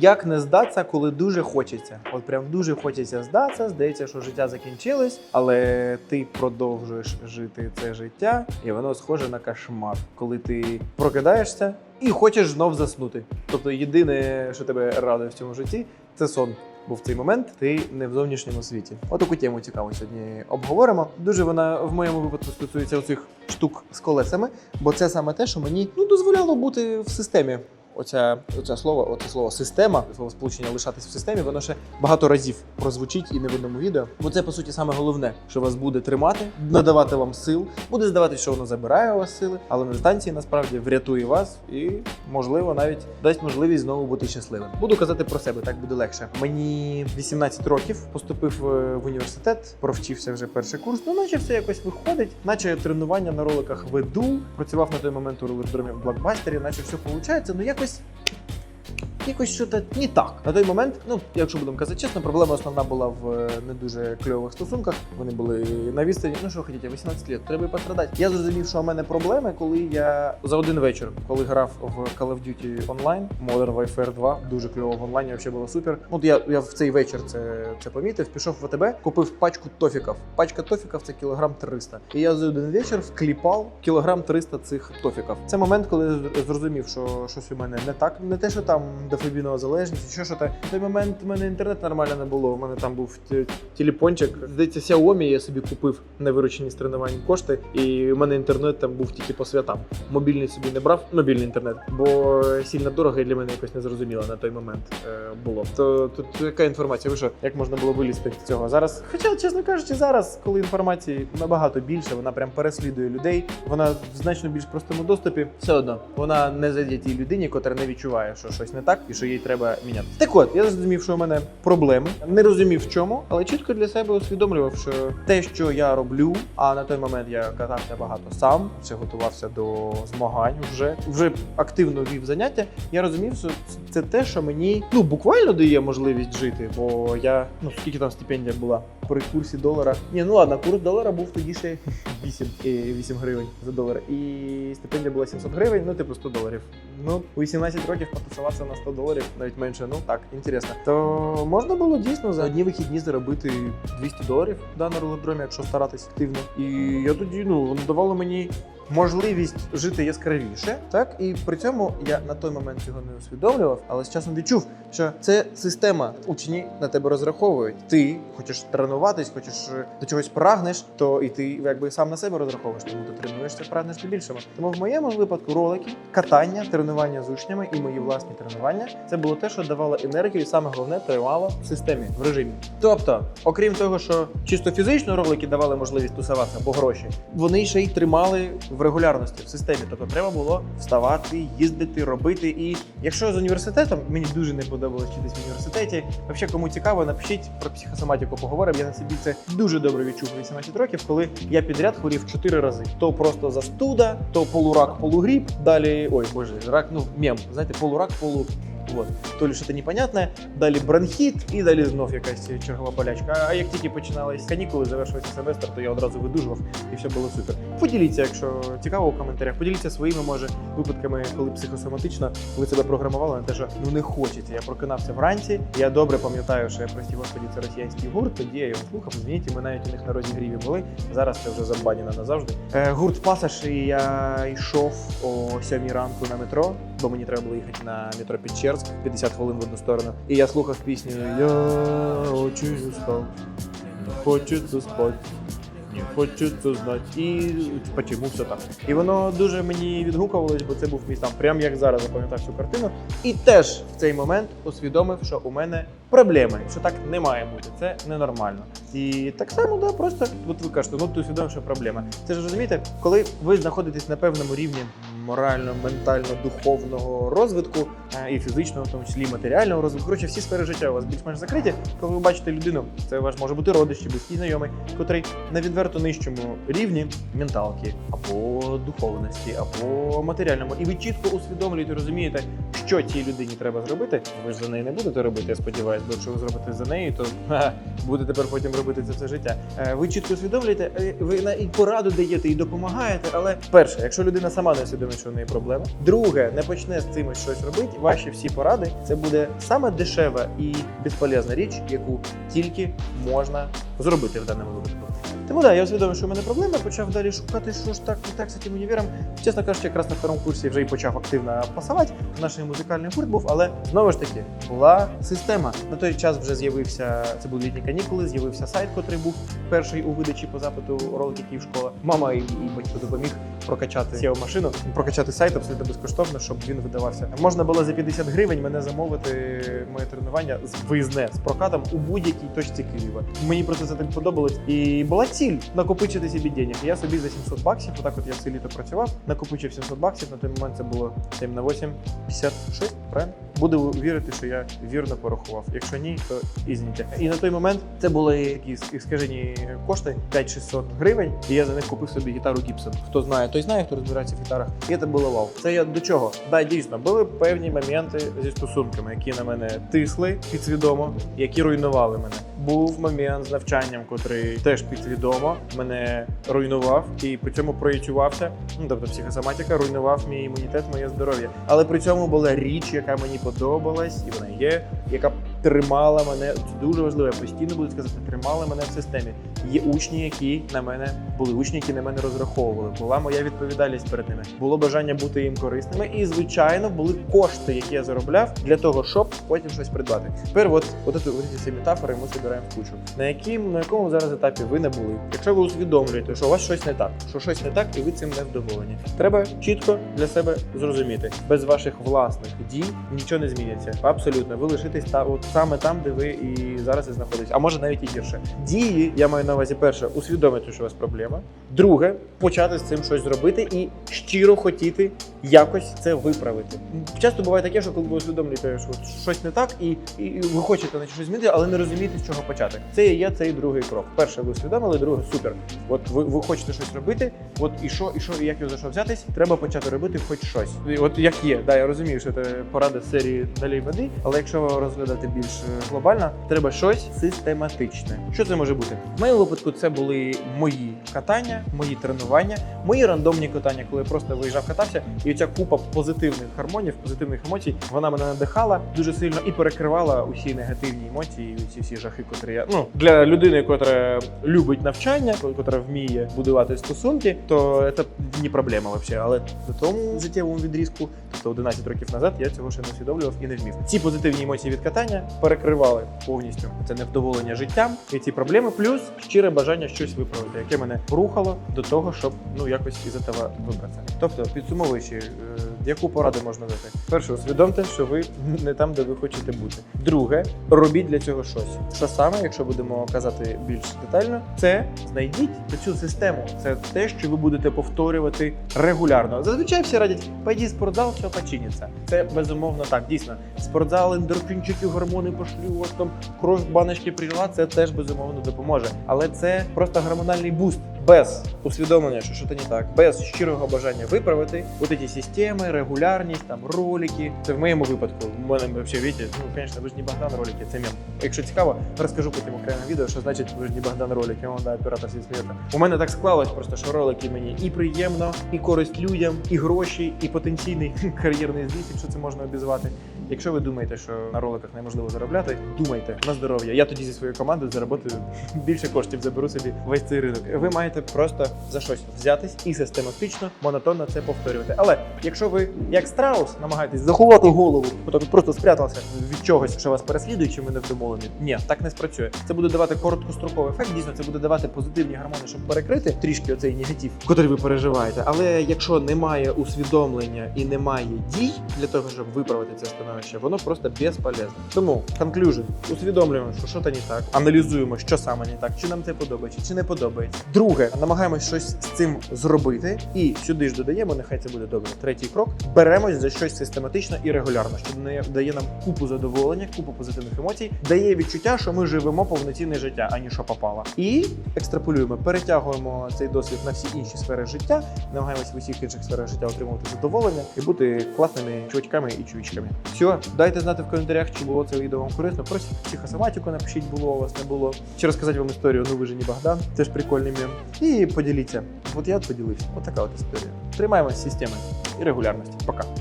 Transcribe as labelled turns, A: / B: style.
A: Як не здатися, коли дуже хочеться? От прям дуже хочеться здатися, здається, що життя закінчилось, але ти продовжуєш жити це життя, і воно схоже на кошмар, коли ти прокидаєшся і хочеш знов заснути. Тобто, єдине, що тебе радує в цьому житті, це сон. Бо в цей момент ти не в зовнішньому світі. От таку тему цікаво сьогодні обговоримо. Дуже вона в моєму випадку стосується оцих штук з колесами, бо це саме те, що мені ну дозволяло бути в системі. Оця, оце слово, оце слово система, слово сполучення лишатись в системі, воно ще багато разів прозвучить і не в одному відео. Бо це по суті саме головне, що вас буде тримати, надавати вам сил. Буде здаватися, що воно забирає у вас сили, але на дистанції насправді врятує вас і, можливо, навіть дасть можливість знову бути щасливим. Буду казати про себе, так буде легше. Мені 18 років поступив е, в університет, провчився вже перший курс. Ну, наче все якось виходить, наче тренування на роликах веду. Працював на той момент у ролердромі в блокбастері, наче все виходить. Ну якось Görüşürüz. Якось що то не так. На той момент, ну якщо будемо казати чесно, проблема основна була в е, не дуже кльових стосунках. Вони були на відстані. Ну що хотіте, 18 років, треба і пострадати. Я зрозумів, що у мене проблеми, коли я за один вечір, коли грав в Call of Duty Online, Modern Warfare 2, дуже кльово в онлайні, взагалі було супер. От я, я в цей вечір це, це помітив, пішов в АТБ, купив пачку тофіків. Пачка тофіків це кілограм 300. І я за один вечір вкліпав кілограм 300 цих тофіків. Це момент, коли я зрозумів, що щось у мене не так. Не те, що там дофебінова залежність, що що то. В той момент у мене інтернет нормально не було. У мене там був те- телефончик. Здається, Xiaomi я собі купив на виручені з тренувань кошти, і у мене інтернет там був тільки по святам. Мобільний собі не брав, мобільний інтернет, бо сильно дорого і для мене якось незрозуміло на той момент е, було. То тут яка інформація? Ви що, як можна було вилізти з цього зараз? Хоча, чесно кажучи, зараз, коли інформації набагато більше, вона прям переслідує людей, вона в значно більш простому доступі. Все одно вона не задіє тій людині, котра не відчуває, що щось не так і що їй треба міняти. Так от, я зрозумів, що у мене проблеми, не розумів в чому, але чітко для себе усвідомлював, що те, що я роблю, а на той момент я катався багато сам, все готувався до змагань вже вже активно вів заняття. Я розумів, що це те, що мені ну буквально дає можливість жити, бо я ну скільки там стипендія була при курсі долара. Ні, ну ладно, курс долара був тоді ще 8, і 8 гривень за долар. І стипендія була 700 гривень, ну типу 100 доларів. Ну, у 18 років потусуватися на 100 доларів, навіть менше, ну так, інтересно. То можна було дійсно за одні вихідні заробити 200 доларів да, на ролодромі, якщо старатись активно. І я тоді ну воно давало мені. Можливість жити яскравіше, так і при цьому я на той момент цього не усвідомлював, але з часом відчув, що це система. Учні на тебе розраховують. Ти хочеш тренуватись, хочеш е, до чогось прагнеш, то і ти якби сам на себе розраховуєш, тому ти тренуєшся, прагнеш до більшого. Тому в моєму випадку ролики, катання, тренування з учнями і мої власні тренування це було те, що давало енергію, і саме головне тривало в системі в режимі. Тобто, окрім того, що чисто фізично ролики давали можливість тусуватися або гроші, вони ще й тримали в регулярності в системі. Тобто треба було вставати, їздити, робити. І якщо з університетом мені дуже не подобалось вчитись в університеті. Взагалі, кому цікаво, напишіть про психосоматику. Поговоримо. Я на собі це дуже добре відчув 18 років, коли я підряд хворів 4 рази. То просто застуда, то полурак, полугріб. Далі, ой, боже, рак, ну мем. Знаєте, полурак, полу. Вот. То ли що-то непонятне, далі бронхіт і далі знов якась чергова болячка. А як тільки починались канікули, завершувався семестр, то я одразу видужував і все було супер. Поділіться, якщо цікаво у коментарях. Поділіться своїми, може, випадками, коли психосоматично ви себе програмували на те, що ну не хочеться. Я прокинався вранці. Я добре пам'ятаю, що я прості господі, це росіянський гурт. Тоді я його слухав. Змініть, ми навіть у них на розігріві були. Зараз це вже забанено назавжди. Е, гурт Пасаж, і я йшов о 7 ранку на метро, бо мені треба було їхати на метро Печерськ 50 хвилин в одну сторону. І я слухав пісню Я очень устал, хочеться спати. Не це знати. І почему все так. І воно дуже мені відгукувалось, бо це був мій там, прям як зараз запам'ятав цю картину. І теж в цей момент усвідомив, що у мене проблеми, що так не має бути. Це ненормально. І так само, да, просто от ви кажете, ну ти усвідомив, що проблема. Це ж розумієте, коли ви знаходитесь на певному рівні морально, ментально, духовного розвитку е, і фізичного, в тому числі матеріального розвитку. Коротше, всі сфери життя у вас більш-менш закриті. Коли ви бачите людину, це ваш може бути родич чи близький знайомий, котрий на відверто нижчому рівні менталки або духовності, або матеріальному, і ви чітко усвідомлюєте, розумієте, що цій людині треба зробити. Ви ж за неї не будете робити, я сподіваюся, бо якщо ви зробите за неї, то ха, будете тепер потім робити це все життя. Е, Ви чітко усвідомлюєте, е, ви на і пораду даєте, і допомагаєте. Але перше, якщо людина сама не усвідомить, що в неї проблема. Друге, не почне з цим щось робити. Ваші всі поради це буде саме дешева і безполезна річ, яку тільки можна зробити в даному випадку. Тому да, я усвідомив, що в мене проблема, почав далі шукати, що ж так, не так з цим універом. Чесно кажучи, якраз на второму курсі вже і почав активно пасувати. Наш музикальний гурт був, але знову ж таки була система. На той час вже з'явився це були літні канікули, з'явився сайт, котрий був перший у видачі по запиту ролики Київшкола. Мама і, і батько допоміг прокачати seo машину, прокачати сайт абсолютно безкоштовно, щоб він видавався. Можна було за 50 гривень мене замовити моє тренування з виїзне з прокатом у будь-якій точці Києва. Мені просто це так подобалось. І була ціль накопичити собі денег. Я собі за 700 баксів, отак от я все літо працював, накопичив 700 баксів. На той момент це було 7 на 8, 56, правильно? Буду вірити, що я вірно порахував. Якщо ні, то ізніть. І на той момент це були якісь скажені кошти 5-600 гривень, і я за них купив собі гітару Гібсон. Хто знає, той знає, хто розбирається в гітарах. І це було вау. Це я до чого? Да, дійсно, були певні моменти зі стосунками, які на мене тисли підсвідомо, які руйнували мене. Був момент з навчанням, котрий теж підсвідомо мене руйнував і при цьому проєцювався. Ну тобто психосоматика руйнував мій імунітет, моє здоров'я. Але при цьому була річ, яка мені подобалась, і вона є, яка тримала мене. Це дуже важливо. Я постійно буду сказати, тримала мене в системі. Є учні, які на мене були учні, які на мене розраховували. Була моя відповідальність перед ними. Було бажання бути їм корисними, і звичайно були кошти, які я заробляв для того, щоб потім щось придбати. Тепер, от, от, от, от ці метафори ми збираємо в кучу. На яким на якому зараз етапі ви не були? Якщо ви усвідомлюєте, що у вас щось не так, що щось не так, і ви цим не вдоволені. Треба чітко для себе зрозуміти. Без ваших власних дій нічого не зміниться. Абсолютно, ви лишитесь та от саме там, де ви і зараз і знаходитесь, а може навіть і гірше. Дії, я маю на увазі, перше, усвідомити, що у вас проблема. Друге, почати з цим щось зробити і щиро хотіти якось це виправити. Часто буває таке, що коли ви усвідомлюєте, що щось не так, і, і, ви хочете на щось змінити, але не розумієте, з чого почати. Це є цей другий крок. Перше, ви усвідомили, друге супер. От ви, ви хочете щось робити. От і що, і що, і як його за що взятись, треба почати робити хоч щось. І от як є, да, я розумію, що це порада серії далі води, але якщо розглядати більш е, глобально, треба щось систематичне. Що це може бути? В моєму випадку це були мої катання, мої тренування, мої рандомні катання, коли я просто виїжджав, катався, і ця купа позитивних гармонів, позитивних емоцій, вона мене надихала дуже сильно і перекривала усі негативні емоції, усі всі жахи, котрі я ну для людини, котра любить навчання, котра вміє будувати стосунки, то це не проблема взагалі. Але на тому життєвому відрізку, тобто 11 років назад, я цього ще не усвідомлював і не вмів. Ці позитивні емоції від катання перекривали повністю це невдоволення життям і ці проблеми, плюс щире бажання щось виправити, яке мене рухало до того, щоб ну якось із этого вибратися. Тобто, підсумовуючи, е, яку пораду можна дати? Перше, усвідомте, що ви не там, де ви хочете бути. Друге, робіть для цього щось. Що саме, якщо будемо казати більш детально, це знайдіть цю систему. Це те, що ви будете повторювати регулярно. Зазвичай всі радять, пойди спортзал, все починиться. Це безумовно так. Дійсно, спортзал, ендорфінчики, гормони пошлю, у там кров в баночки прилила, це теж безумовно допоможе. Але це просто гормональний буст. Без усвідомлення, що щось не так, без щирого бажання виправити от ці системи, регулярність, там ролики. Це в моєму випадку. У мене взагалі, видите, ну, звісно, ви ж не Богдан ролики, це мем. Якщо цікаво, розкажу потім окреме відео, що значить ви ж не Богдан ролики, он да, оператор всі сміється. У мене так склалось просто, що ролики мені і приємно, і користь людям, і гроші, і потенційний кар'єрний зліт, якщо це можна обізвати. Якщо ви думаєте, що на роликах неможливо заробляти, думайте на здоров'я. Я тоді зі своєю командою заработаю більше коштів, заберу собі весь цей ринок. Ви маєте просто за щось взятись і систематично, монотонно це повторювати. Але якщо ви як страус намагаєтесь заховати голову, от просто спрятався від чогось, що вас переслідує, чи ви не вдоволені, ні, так не спрацює. Це буде давати короткостроковий ефект. Дійсно, це буде давати позитивні гормони, щоб перекрити трішки оцей негатив, який ви переживаєте. Але якщо немає усвідомлення і немає дій для того, щоб виправити це становище, воно просто безполезне. Тому conclusion. усвідомлюємо, що щось не так, аналізуємо, що саме не так, чи нам це подобається, чи не подобається. Друге, Друге, намагаємось щось з цим зробити, і сюди ж додаємо, нехай це буде добре. Третій крок. Беремось за щось систематично і регулярно, що не дає нам купу задоволення, купу позитивних емоцій, дає відчуття, що ми живемо повноцінне життя, ані що попало. І екстраполюємо, перетягуємо цей досвід на всі інші сфери життя, намагаємось в усіх інших сферах життя отримувати задоволення і бути класними чувачками і чувачками. Все, дайте знати в коментарях, чи було це відео вам корисно. Просто психосоматику напишіть, було у вас не було. Чи розказати вам історію ну ви же не Богдан, теж прикольний мем. І поділіться. От я поділився. От така от історія. Тримаємось системи і регулярності. Пока.